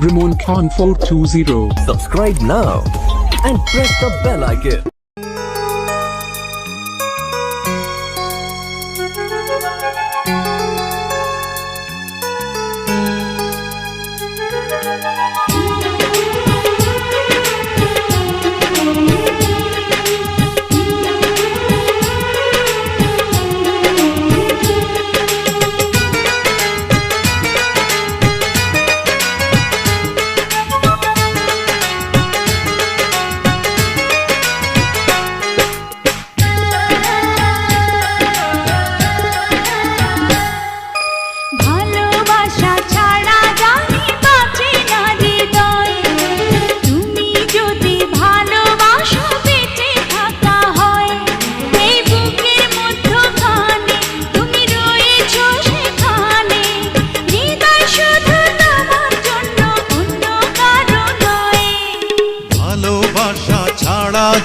Ramon Khan 420. Subscribe now and press the bell icon.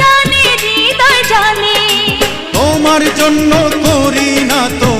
জানে হৃদয় জানে। তোমার জন্য করি না তো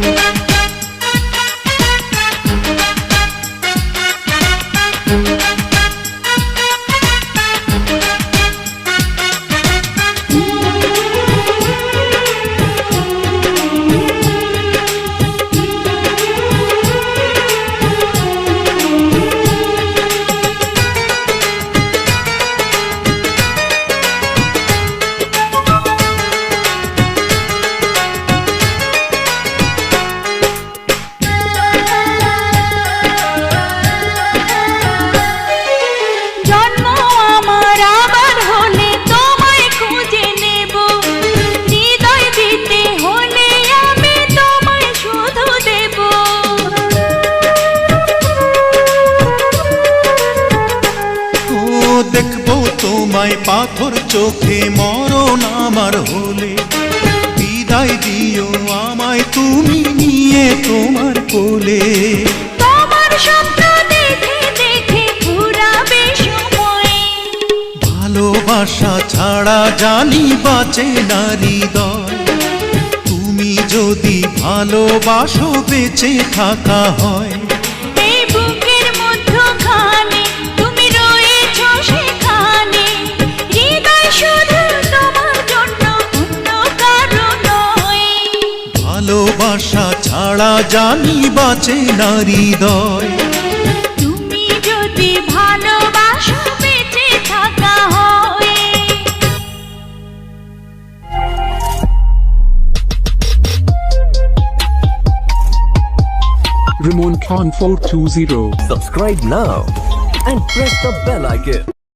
তোমায় পাথর চোখে মরণ আমার হলে। বিদায় দিও আমায় তুমি নিয়ে তোমার কোলে। তোমার স্বপ্ন দেখে দেখে ঘুরাবে সময়। ভালোবাসা ছাড়া জানি বাঁচে না হৃদয়। তুমি যদি ভালোবাসো বেঁচে থাকা হয়। ছাড়া জানি বাঁচে না হৃদয় তুমি যদি ভালোবাসো বেঁচে থাকা হয় Ramon Khan 420. Subscribe now and press the bell icon.